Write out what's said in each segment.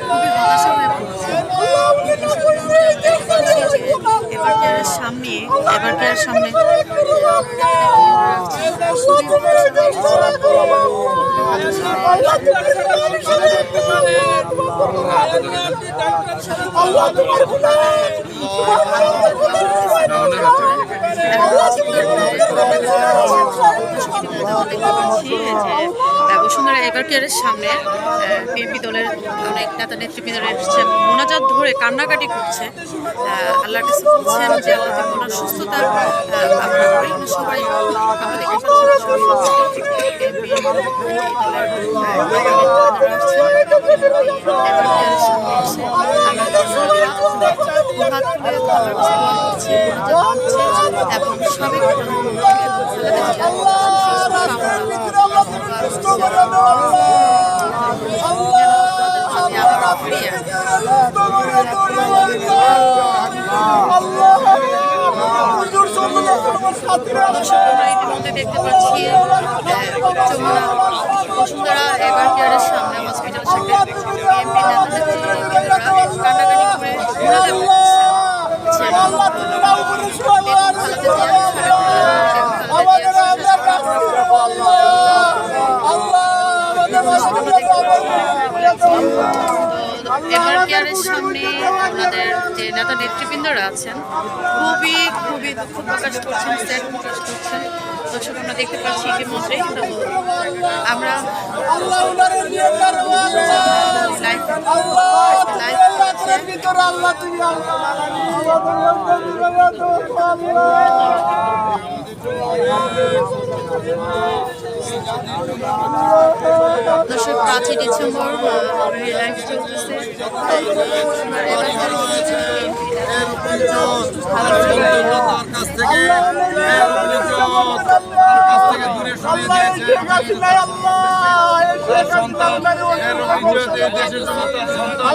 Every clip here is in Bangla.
খুবই হতাশা হয়ে পড়ছে এবার কেয়ারের সামনে এবার কেয়ারের সামনে দেখতে পাচ্ছি যে বসুন্ধরা এবার কেয়ারের সামনে বিএনপি দলের অনেক নেতা নেতৃবৃন্দরা এসেছে। মোনাজাত ধরে কান্নাকাটি করছে। আল্লাহর বলছেন যে, আল্লাহ ওনার সুস্থতা কামনা সবাই এবং সবাই খালেদা জিয়ার সুস্থতা কামনা আমি আবার ফিরে আসি। দর্শক আমরা ইতিমধ্যে দেখতে পাচ্ছি যমুনা বসুন্ধরা এবার কেয়ারের সামনে হসপিটাল সামনে বিএনপি নেতা নেতৃবৃন্দরা কান্নাকাটি করে মোনাজাত কেয়ারের সামনে ওনাদের যে নেতা নেতৃবৃন্দরা আছেন খুবই খুবই দুঃখ প্রকাশ করছেন স্যাড প্রকাশ করছেন দর্শক আমরা দেখতে পাচ্ছি ইতিমধ্যেই তো আমরা লাইভ লাইভ দর্শক পাঁচই ডিসেম্বর লাইভ চলতেছে আর এবার জনতার কাছ থেকে কাছ থেকে দূরে সরিয়ে দিয়েছে তার সন্তান এর অভিযোগ এই দেশের জনতার সন্তান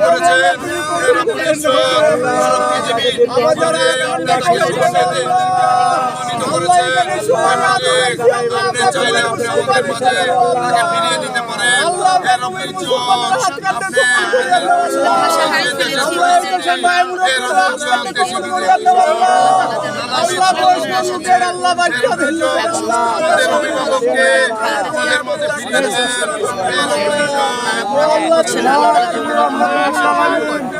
করেছেন। জুড়ে আপনি চাইলে আপনি আমাদের মাঝে তাকে ফিরিয়ে দিতে পারেন। আমাদের মাঝে ফিরিয়ে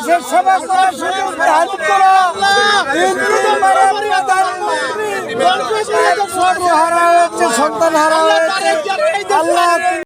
দেশের সেবা করার সুযোগ দান করো। সন্তান হারা হয়েছে আল্লাহ